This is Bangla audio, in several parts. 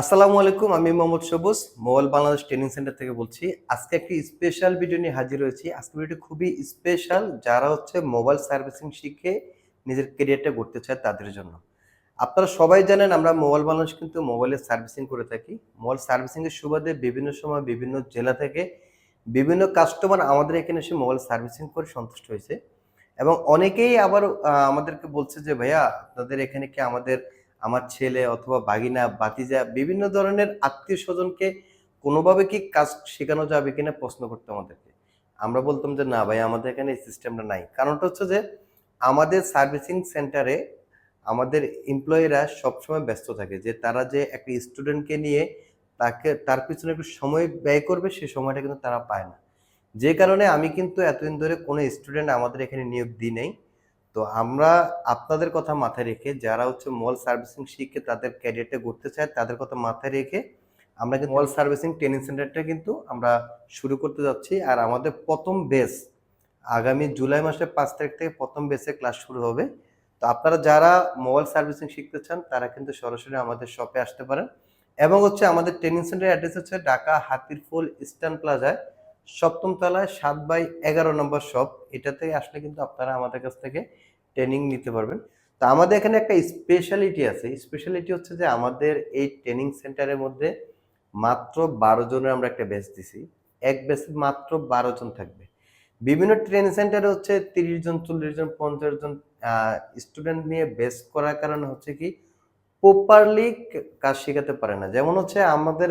আসসালামু আলাইকুম, আমি মোহাম্মদ সবুজ, মোবাইল বাংলাদেশ ট্রেনিং সেন্টার থেকে বলছি। আজকে একটি স্পেশাল ভিডিও নিয়ে হাজির হয়েছি আজকে ভিডিওটি খুবই স্পেশাল যারা হচ্ছে মোবাইল সার্ভিসিং শিখে নিজের কেরিয়ারটা গড়তে চায় তাদের জন্য। আপনারা সবাই জানেন, আমরা মোবাইল বাংলাদেশ কিন্তু মোবাইলের সার্ভিসিং করে থাকি। মোবাইল সার্ভিসিংয়ের সুবাদে বিভিন্ন সময় বিভিন্ন জেলা থেকে বিভিন্ন কাস্টমার আমাদের এখানে এসে মোবাইল সার্ভিসিং করে সন্তুষ্ট হয়েছে। এবং অনেকেই আবার আমাদেরকে বলছে যে, ভাইয়া, আপনাদের এখানে কি আমাদের আমার ছেলে অথবা বাগিনা বাতিজা বিভিন্ন ধরনের আত্মীয় স্বজনকে কোনোভাবে কি কাজ শেখানো যাবে কিনা প্রশ্ন করতো আমাদেরকে। আমরা বলতাম যে, না ভাই, আমাদের এখানে এই সিস্টেমটা নাই। কারণটা হচ্ছে যে, আমাদের সার্ভিসিং সেন্টারে আমাদের এমপ্লয়িরা সবসময় ব্যস্ত থাকে। যে, তারা যে একটা স্টুডেন্টকে নিয়ে তাকে, তার পিছনে একটু সময় ব্যয় করবে, সে সময়টা কিন্তু তারা পায় না। যে কারণে আমি কিন্তু এতদিন ধরে কোনো স্টুডেন্ট আমাদের এখানে নিয়োগ দিই নেই। তো আমরা আপনাদের কথা মাথায় রেখে যারা হচ্ছে মল সার্ভিসিং শিখে তাদের ক্যারিয়ারটা গড়তে চায়, তাদের কথা মাথায় রেখে আমরা মল সার্ভিসিং ট্রেনিং সেন্টারটা কিন্তু আমরা শুরু করতে যাচ্ছি। আর আমাদের প্রথম বেস আগামী জুলাই মাসের পাঁচ তারিখ থেকে প্রথম বেসে ক্লাস শুরু হবে। তো আপনারা যারা মোবাইল সার্ভিসিং শিখতে চান, তারা কিন্তু সরাসরি আমাদের শপে আসতে পারেন। এবং হচ্ছে আমাদের ট্রেনিং সেন্টার অ্যাড্রেস হচ্ছে ঢাকা হাতিরফুল ইস্টার্ন প্লাজায় সপ্তম তলায় সাত বাই এগারো নম্বর শপ এটাতে আসলে কিন্তু আপনারা আমাদের কাছ থেকে ট্রেনিং নিতে পারবেন। তো আমাদের এখানে একটা স্পেশালিটি আছে। স্পেশালিটি হচ্ছে যে আমাদের এই ট্রেনিং সেন্টারের মধ্যে মাত্র বারো জনের আমরা একটা ব্যাচ দিছি। এক ব্যাচে মাত্র বারো জন থাকবে। বিভিন্ন ট্রেনিং সেন্টারে হচ্ছে তিরিশ জন, চল্লিশ জন, পঞ্চাশ জন স্টুডেন্ট নিয়ে বেস করার কারণে হচ্ছে কি প্রপারলি কাজ শেখাতে পারে না। যেমন হচ্ছে আমাদের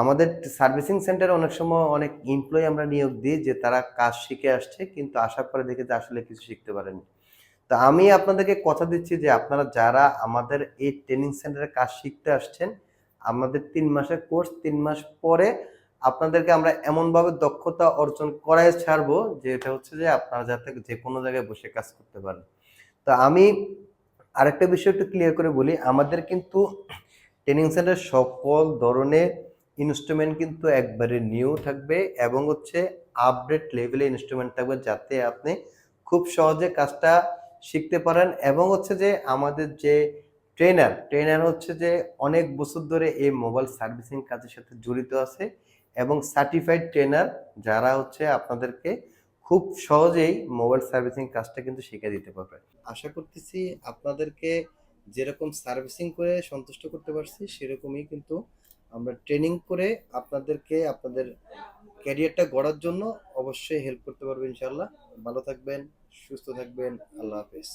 আমাদের সার্ভিসিং সেন্টারে অনেক সময় অনেক এমপ্লয়ি আমরা নিয়োগ দিই যে তারা কাজ শিখে আসছে, কিন্তু আসার পরে দেখে যে আসলে কিছু শিখতে পারেনি। তো আমি আপনাদেরকে কথা দিচ্ছি যে আপনারা যারা আমাদের এই ট্রেনিং সেন্টারে কাজ শিখতে আসছেন, আমাদের তিন মাসের কোর্স তিন মাস পরে আপনাদেরকে আমরা এমনভাবে দক্ষতা অর্জন করায় ছাড়বো যে এটা হচ্ছে যে আপনারা যাতে যে কোনো জায়গায় বসে কাজ করতে পারেন। তো আমি আরেকটা বিষয় একটু ক্লিয়ার করে বলি, আমাদের কিন্তু ট্রেনিং সেন্টার সকল ধরনের ইনস্ট্রুমেন্ট কিন্তু একবারে নিউ থাকবে এবং হচ্ছে আপডেট লেভেলে ইনস্ট্রুমেন্ট থাকবে যাতে আপনি খুব সহজে কাজটা শিখতে পারেন এবং হচ্ছে যে আমাদের যে ট্রেনার ট্রেনার হচ্ছে যে অনেক বছর ধরে এই মোবাইল সার্ভিসিং কাজের সাথে জড়িত আছে এবং সার্টিফাইড ট্রেনার যারা হচ্ছে আপনাদেরকে খুব সহজেই মোবাইল সার্ভিসিং কাজটা কিন্তু শিখে দিতে পারবে। আশা করতেছি আপনাদেরকে যেরকম সার্ভিসিং করে সন্তুষ্ট করতে পারছি, সেরকমই কিন্তু আমরা ট্রেনিং করে আপনাদেরকে আপনাদের ক্যারিয়ারটা গড়ার জন্য অবশ্যই হেল্প করতে পারব ইনশাল্লাহ ভালো থাকবেন, সুস্থ থাকবেন, আল্লাহ হাফেজ।